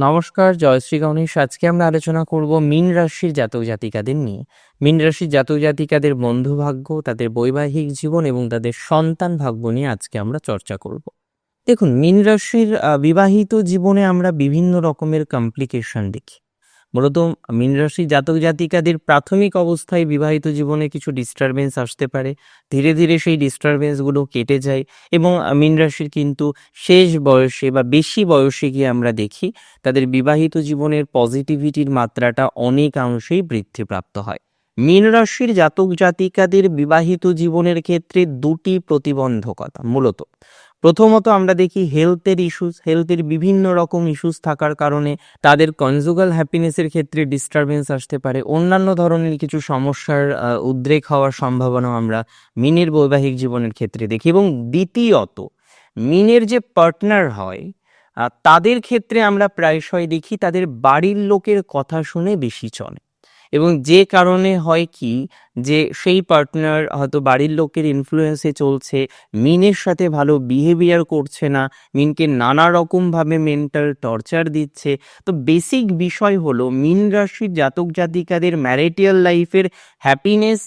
নমস্কার জয়শ্রী গণেশ। আজকে আমরা আলোচনা করব মীন রাশির জাতক জাতিকাদের নিয়ে। মীন রাশির জাতক জাতিকাদের বন্ধু ভাগ্য, তাদের বৈবাহিক জীবন এবং তাদের সন্তান ভাগ্য নিয়ে আজকে আমরা চর্চা করব। দেখুন, মীন রাশির বিবাহিত জীবনে আমরা বিভিন্ন রকমের কমপ্লিকেশন দেখি। মূলত মীন রাশির জাতক জাতিকাদের প্রাথমিক অবস্থায় বিবাহিত জীবনে কিছু ডিস্টারবেন্স আসতে পারে। ধীরে ধীরে সেই ডিস্টারবেন্সগুলো কেটে যায় এবং মীন রাশির কিন্তু শেষ বয়সে বা বেশি বয়সে গিয়ে আমরা দেখি তাদের বিবাহিত জীবনের পজিটিভিটির মাত্রাটা অনেকাংশেই বৃদ্ধিপ্রাপ্ত হয়। মীন রাশির জাতক জাতিকাদের বিবাহিত জীবনের ক্ষেত্রে দুটি প্রতিবন্ধকতা মূলত প্রথমত আমরা দেখি হেলথের ইস্যুস হেলথের বিভিন্ন রকম ইস্যুস থাকার কারণে তাদের কনজুগাল হ্যাপিনেসের ক্ষেত্রে ডিস্টারবেন্স আসতে পারে। অন্যান্য ধরনের কিছু সমস্যার উদ্রেক হওয়ার সম্ভাবনা আমরা মিনের বৈবাহিক জীবনের ক্ষেত্রে দেখি। এবং দ্বিতীয়ত, মিনের যে পার্টনার হয় তাদের ক্ষেত্রে আমরা প্রায়শই দেখি তাদের বাড়ির লোকের কথা শুনে বেশি চলে। এবং যে কারণে হয় কি যে সেই পার্টনার হয়তো বাড়ির লোকের ইনফ্লুয়েন্সে চলছে, মিনের সাথে ভালো বিহেভিয়ার করছে না, মিনকে নানা রকমভাবে মেন্টাল টর্চার দিচ্ছে। তো বেসিক বিষয় হলো, মিন রাশির জাতক জাতিকাদের ম্যারিটিয়াল লাইফের হ্যাপিনেস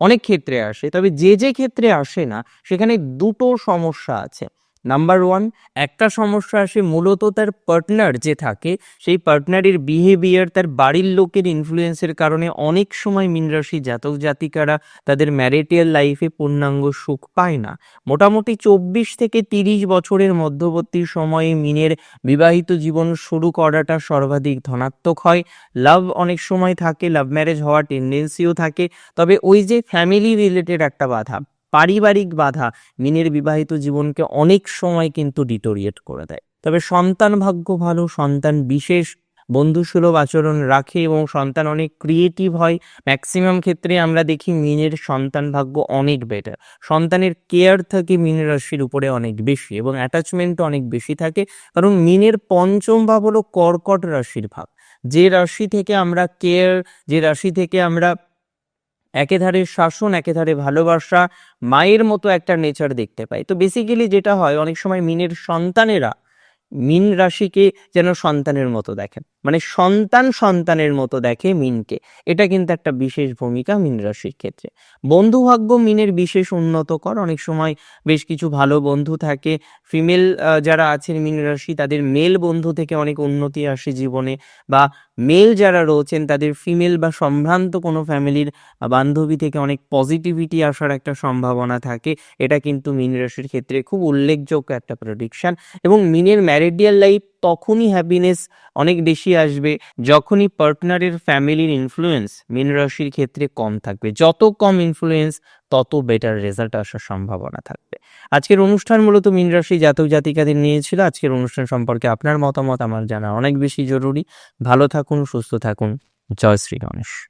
অনেক ক্ষেত্রে আসে, তবে যে যে ক্ষেত্রে আসে না, সেখানে দুটো সমস্যা আছে। নাম্বার ওয়ান একটা সমস্যা আসে মূলত তার পার্টনার যে থাকে, সেই পার্টনারের বিহেভিয়ার তার বাড়ির লোকের ইনফ্লুয়েন্সের কারণে অনেক সময় মিনরাশি জাতক জাতিকারা তাদের ম্যারিটিয়াল লাইফে পূর্ণাঙ্গ সুখ পায় না। মোটামুটি চব্বিশ থেকে তিরিশ বছরের মধ্যবর্তী সময়ে মিনের বিবাহিত জীবন শুরু করাটা সর্বাধিক ধনাত্মক হয়। লাভ অনেক সময় থাকে লাভ ম্যারেজ হওয়ার টেন্ডেন্সিও থাকে, তবে ওই যে ফ্যামিলি রিলেটেড একটা বাধা পারিবারিক বাধা মিনের বিবাহিত জীবনকে অনেক সময় কিন্তু ডিটোরিয়েট করে দেয়। তবে সন্তান ভাগ্য ভালো, সন্তান বিশেষ, বন্ধুসুলভ আচরণ রাখে এবং সন্তান অনেক ক্রিয়েটিভ হয়। ম্যাক্সিমাম ক্ষেত্রে আমরা দেখি মিনের সন্তান ভাগ্য অনেক বেটার সন্তানের কেয়ার থাকে মিন রাশির উপরে অনেক বেশি এবং অ্যাটাচমেন্ট অনেক বেশি থাকে। কারণ মিনের পঞ্চম ভাব হলো কর্কট রাশির ভাব। যে রাশি থেকে আমরা কেয়ার যে রাশি থেকে আমরা একেধারে শাসন একেধারে ভালোবাসা, মায়ের মতো একটা নেচার দেখতে পাই তো বেসিক্যালি যেটা হয়, অনেক সময় মিনের সন্তানেরা, মিন রাশিকে যেন সন্তানের মতো দেখেন। মানে সন্তান সন্তানের মতো দেখে মিনকে। এটা কিন্তু একটা বিশেষ ভূমিকা মিন রাশির ক্ষেত্রে। বন্ধু ভাগ্য মিনের বিশেষ উন্নতকর। অনেক সময় বেশ কিছু ভালো বন্ধু থাকে। ফিমেল যারা আছেন মিন রাশি, তাদের মেল বন্ধু থেকে অনেক উন্নতি আসে জীবনে বা মেল যারা রয়েছেন, তাদের ফিমেল বা সম্ভ্রান্ত কোনো ফ্যামিলির বান্ধবী থেকে অনেক পজিটিভিটি আসার একটা সম্ভাবনা থাকে। এটা কিন্তু মিন রাশির ক্ষেত্রে খুব উল্লেখযোগ্য একটা প্রেডিকশন এবং মিনের ম্যারিডিয়াল লাইফ তখনই হ্যাপিনেস অনেক বেশি আসবে যখনই পার্টনারের ফ্যামিলির ইনফ্লুয়েন্স মিন রাশির ক্ষেত্রে কম থাকবে। যত কম ইনফ্লুয়েন্স তত বেটার রেজাল্ট আসার সম্ভাবনা থাকবে। আজকের অনুষ্ঠান মূলত মিন রাশি জাতক জাতিকাদের নিয়েছিল আজকের অনুষ্ঠান সম্পর্কে আপনার মতামত আমার জানা অনেক বেশি জরুরি। ভালো থাকুন, সুস্থ থাকুন। জয় শ্রী গণেশ।